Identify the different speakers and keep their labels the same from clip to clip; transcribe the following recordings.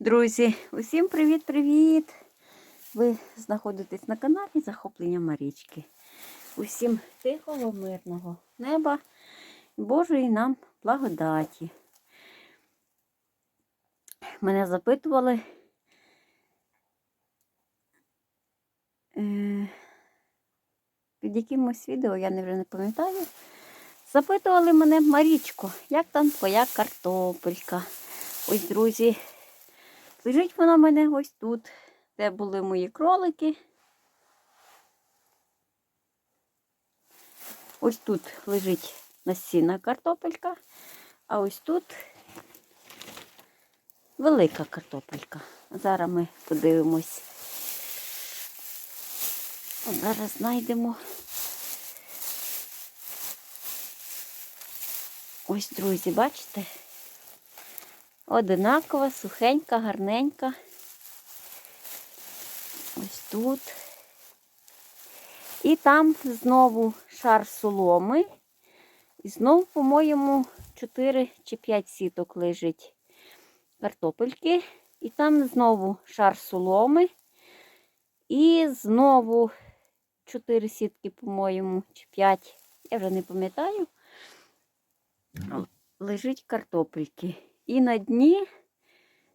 Speaker 1: Друзі, усім привіт-привіт! Ви знаходитесь на каналі Захоплення Марічки. Усім тихого, мирного неба, Божої нам благодаті. Мене запитували, е, під якимось відео, я вже не пам'ятаю, запитували мене Марічко, як там твоя картопелька. Ось, друзі, Лежить вона в мене ось тут, де були мої кролики. Ось тут лежить насінна картопелька, а ось тут велика картопелька. Зараз ми подивимось. Зараз знайдемо. Ось, друзі, бачите? Одинакова, сухенька, гарненька. Ось тут. І там знову шар соломи. І знову, по-моєму, 4 чи 5 сіток лежить картопельки. І там знову шар соломи. І знову 4 сітки, по-моєму, чи 5, я вже не пам'ятаю. Лежить картопельки. І на дні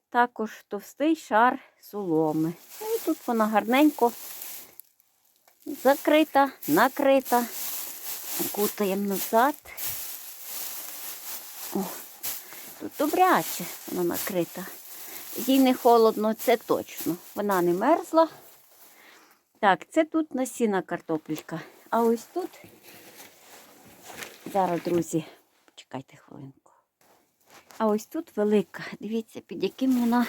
Speaker 1: також товстий шар соломи. Ну, і тут вона гарненько закрита, накрита. Кутаємо назад. О, тут добряче вона накрита. Їй не холодно, це точно. Вона не мерзла. Так, це тут насіна картопелька. А ось тут, зараз, друзі, почекайте хвилинку. А ось тут велика. Дивіться, під яким вона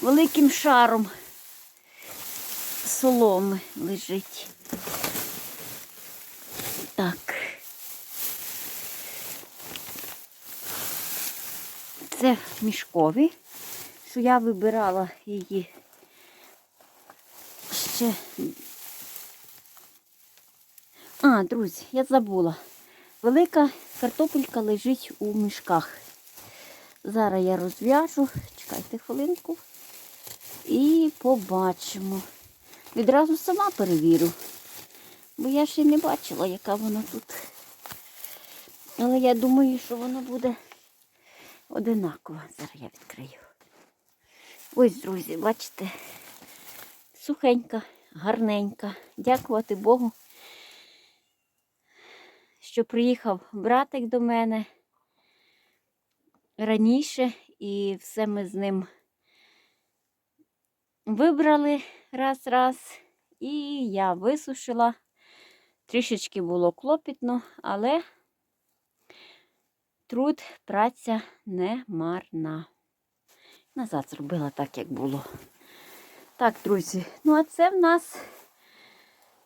Speaker 1: великим шаром соломи лежить. Так. Це мішкові, що я вибирала її ще. А, друзі, я забула. Велика картопелька лежить у мішках. Зараз я розв'яжу, чекайте хвилинку. І побачимо. Відразу сама перевірю. Бо я ще не бачила, яка вона тут. Але я думаю, що вона буде одинакова. Зараз я відкрию. Ось, друзі, бачите, сухенька, гарненька. Дякувати Богу, що приїхав братик до мене раніше, і все ми з ним вибрали раз-раз, і я висушила. Трішечки було клопітно, але труд, праця не марна. Назад зробила так, як було. Так, друзі, ну а це в нас,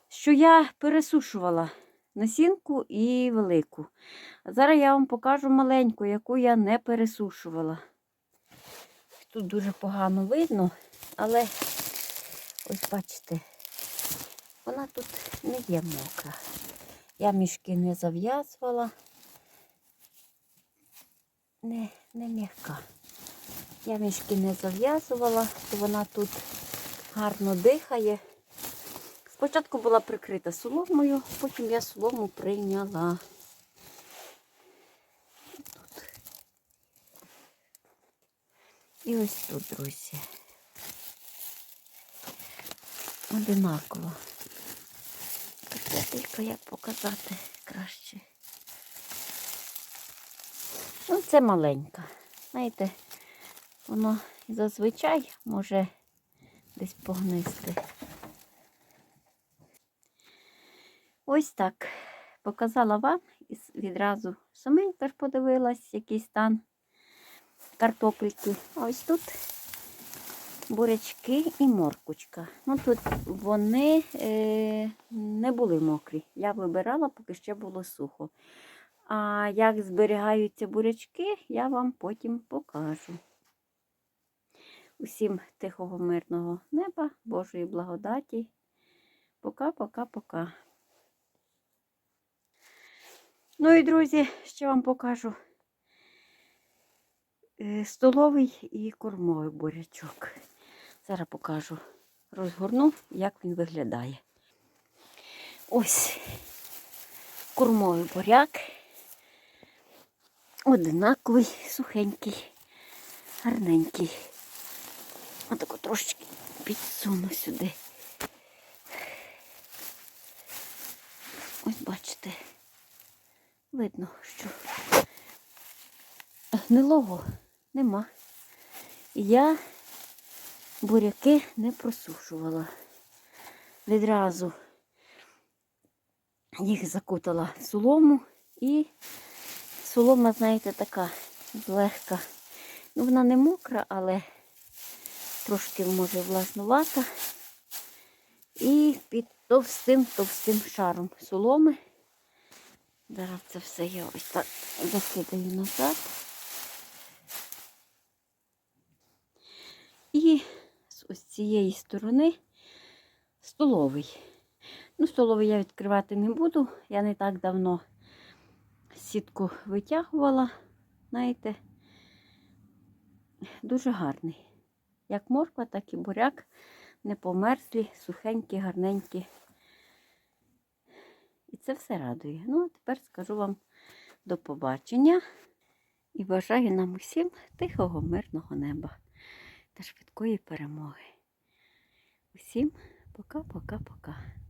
Speaker 1: що я пересушувала насінку і велику. А зараз я вам покажу маленьку, яку я не пересушувала. Тут дуже погано видно, але ось бачите, вона тут не є мокра. Я мішки не зав'язувала, не, не м'яка. Я мішки не зав'язувала, то вона тут гарно дихає. Спочатку була прикрита соломою, потім я солому прийняла. Тут. І ось тут, друзі. Одинаково. Картопелька, як показати краще. Ну, це маленька. Знаєте, воно зазвичай може десь погнисти. Ось так. Показала вам і відразу саменька ж подивилась, який стан картопельки. А ось тут бурячки і моркучка. Ну тут вони е, не були мокрі. Я вибирала, поки ще було сухо. А як зберігаються бурячки, я вам потім покажу. Усім тихого, мирного неба, Божої благодаті. Пока-пока-пока. Ну і, друзі, ще вам покажу. е, столовий і кормовий бурячок. Зараз покажу, розгорну, як він виглядає. Ось кормовий буряк. Одинаковий, сухенький, гарненький. Отако трошечки підсуну сюди. Ось бачите, видно, що гнилого нема. Я буряки не просушувала. Відразу їх закутала в солому і солома, знаєте, така злегка. Ну, вона не мокра, але трошки може власнувата. І під товстим товстим шаром соломи. Зараз це все я ось так закидаю назад. І з ось цієї сторони столовий. Ну, столовий я відкривати не буду. Я не так давно сітку витягувала, знаєте, дуже гарний. Як морква, так і буряк. Не померзлі, сухенькі, гарненькі. І це все радує. Ну, а тепер скажу вам до побачення і бажаю нам усім тихого, мирного неба та швидкої перемоги. Усім пока-пока-пока.